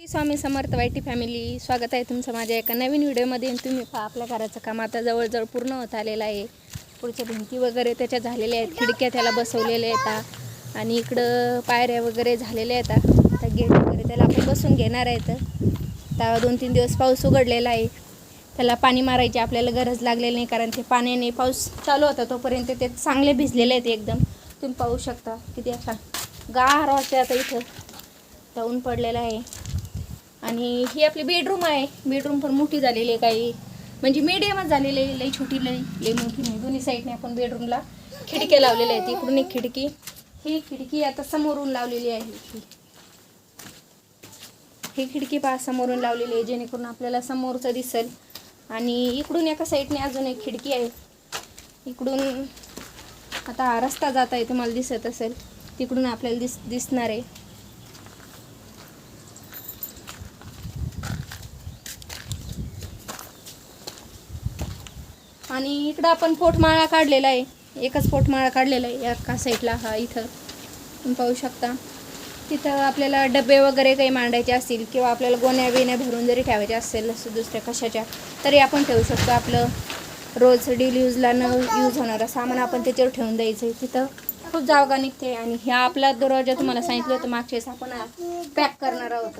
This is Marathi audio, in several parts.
स्वामी समर्थ वाईटी फॅमिली स्वागत आहे तुमचं माझ्या एका नवीन व्हिडिओमध्ये. तुम्ही पहा आपल्या घराचं काम आता जवळजवळ पूर्ण होत आलेलं आहे. पुढच्या भिंती वगैरे त्याच्या झालेल्या आहेत खिडक्या त्याला बसवलेल्या आहेत आणि इकडं पायऱ्या वगैरे झालेल्या आहेत आता. गेट वगैरे त्याला आपण बसून घेणार आहेत. आता दोन तीन दिवस पाऊस उघडलेला आहे. त्याला पाणी मारायची आपल्याला गरज लागलेली नाही कारण ते पाण्याने पाऊस चालू होता तोपर्यंत ते चांगले भिजलेले आहेत एकदम. तुम्ही पाहू शकता किती असा गार वाटते आता इथं. आता ऊन पडलेलं आहे. आणि ही आपली बेडरूम आहे. बेडरूम पण मोठी झालेली आहे काही. म्हणजे मीडियमच झालेली आहे. लई छोटी लई लई मोठी नाही. दोन्ही साईडने आपण बेडरूमला खिडक्या लावलेल्या आहेत इकडून एक खिडकी. ही खिडकी आता समोरून लावलेली आहे. ही खिडकी पहा समोरून लावलेली आहे. जेणेकरून आपल्याला समोरचं दिसेल. आणि इकडून एका साईडने अजून एक खिडकी आहे. इकडून आता रस्ता जात आहे तुम्हाला दिसत असेल. तिकडून आपल्याला दिस दिसणार आहे. आणि इकडं आपण पोटमाळा काढलेला आहे. एकच पोटमाळा काढलेला आहे एका साईडला हा इथं. तुम्ही पाहू शकता. तिथं आपल्याला डबे वगैरे काही मांडायचे असतील किंवा आपल्याला गोण्या बिण्या भरून जरी ठेवायच्या असेल असं दुसऱ्या कशाच्या तरी आपण ठेवू शकतो. आपलं रोज डेली यूजला न यूज होणारं सामान आपण त्याच्यावर ठेवून द्यायचं आहे. तिथं खूप जागा निघते आणि ह्या आपला दरवाजा तुम्हाला सांगितलं होतं मागच्या वेळेस आपण पॅक करणार आहोत.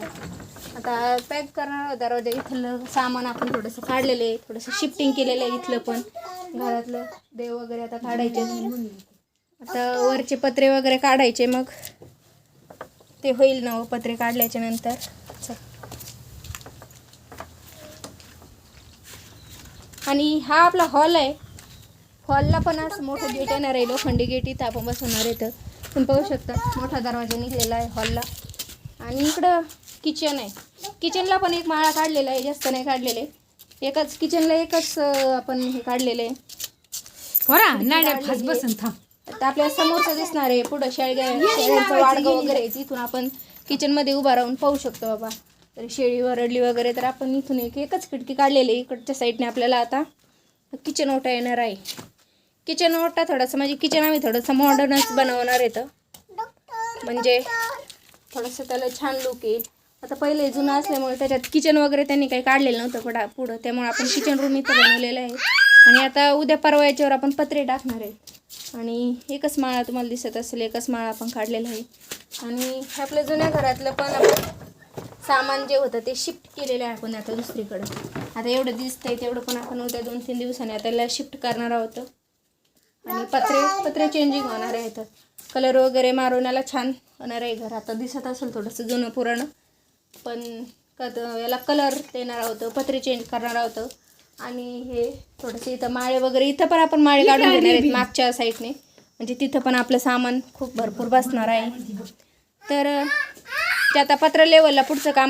आता पॅक करणार आहोत दरवाजा इथलं सामान आपण थोडंसं काढलेलं आहे थोडंसं शिफ्टिंग केलेलं आहे इथलं पण. घरातलं देव वगैरे आता काढायचे. आता वरचे पत्रे वगैरे काढायचे मग ते होईल ना हो, पत्रे काढल्याच्या नंतर. चल. आणि हा आपला हॉल आहे. हॉलला पण असं मोठं गेट येणार आहे. लोखंडी गेट इथं आपण बसवणार आहे तर तुम्ही पाहू शकता मोठा दरवाजा निघलेला आहे हॉलला. आणि इकडं किचन आहे. किचनला पण एक माळा काढलेला आहे जास्त नाही काढलेले. एकाच किचनला एकच आपण हे काढलेलं आहे. बसन थांब. आता आपल्याला समोरचं दिसणार आहे पुढं शेळग्या शेळ्यांचं वाडगं वगैरे आहे. तिथून आपण किचनमध्ये उभा राहून पाहू शकतो बाबा. तर शेळी वरडली वगैरे तर आपण इथून एक एकच खिडकी काढलेली आहे. इकडच्या साईडने आपल्याला आता किचन ओटा येणार आहे. किचन ओटा थोडासा म्हणजे किचन आम्ही थोडंसं मॉडर्नच बनवणार आहे म्हणजे थोडंसं त्याला छान लुक येईल. आता पहिले जुनं असल्यामुळे त्याच्यात किचन वगैरे त्यांनी काही काढलेलं नव्हतं पडा पुढं. त्यामुळे आपण किचन रूम इथं बनवलेलं आहे. आणि आता उद्या परवा याच्यावर आपण पत्रे टाकणार आहे. आणि एकच माळा तुम्हाला दिसत असेल एकच माळा आपण काढलेला आहे. आणि आपल्या जुन्या घरातलं पण आपण सामान जे होतं ते शिफ्ट केलेलं आहे आपण आता दुसरीकडं. आता एवढं दिसतंय तेवढं पण आपण उद्या दोन तीन दिवसांनी आता शिफ्ट करणार आहोत. आणि पत्रे पत्रे चेंजिंग होणार आहेत. कलर वगैरे मारून याला छान. होणार आहे घर. आता दिसत असेल थोडंसं जुनं पुराणं. पण कत याला कलर देणार आहोत पत्रे चेंज करणार आहोत. आणि हे थोडंसं इथं माळे वगैरे इथं पण आपण माळे काढून घेणार आहेत मागच्या साईडने म्हणजे तिथं पण आपलं सामान खूप भरपूर बसणार आहे. तर ते आता पत्र लेवलला पुढचं काम